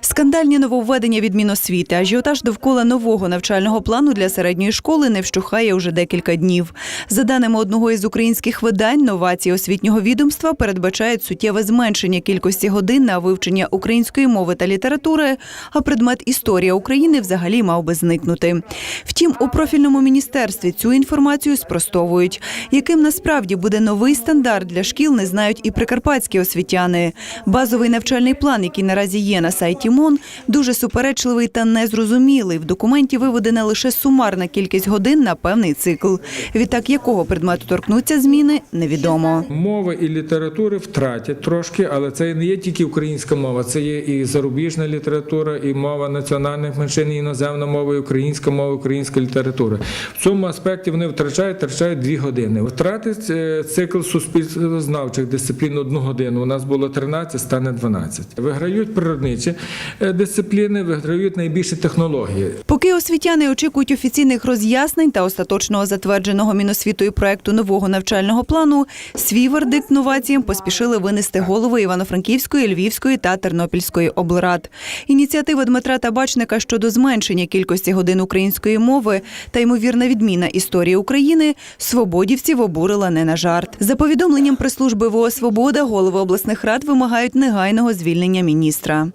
Скандальні нововведення від Міносвіти, ажіотаж довкола нового навчального плану для середньої школи не вщухає уже декілька днів. За даними одного із українських видань, новації освітнього відомства передбачають суттєве зменшення кількості годин на вивчення української мови та літератури, а предмет історія України взагалі мав би зникнути. Втім, у профільному міністерстві цю інформацію спростовують. Яким насправді буде новий стандарт для шкіл, не знають і прикарпатські освітяни. Базовий навчальний план, який наразі є на сайті МОН, дуже суперечливий та незрозумілий. В документі виведена лише сумарна кількість годин на певний цикл. Відтак, якого предмету торкнуться зміни, невідомо. Мови і літератури втратять трошки, але це не є тільки українська мова, це є і зарубіжна література, і мова національних меншин, і іноземна мова, і українська мова, українська література. В цьому аспекті вони втрачають, втрачають дві години. Втратить е, цикл суспільствознавчих дисциплін одну годину. У нас було 13, стане 12. Виграють природничі дисципліни, виграють найбільше технології. Поки освітяни очікують офіційних роз'яснень та остаточного затвердженого міносвітою проекту нового навчального плану, свій вердикт новаціям поспішили винести голови Івано-Франківської, Львівської та Тернопільської облрад. Ініціатива Дмитра Табачника щодо зменшення кількості годин української мови та ймовірна відміна історії України свободівців обурила не на жарт. За повідомленням прес-служби ВО «Свобода», голови обласних рад вимагають негайного звільнення міністра.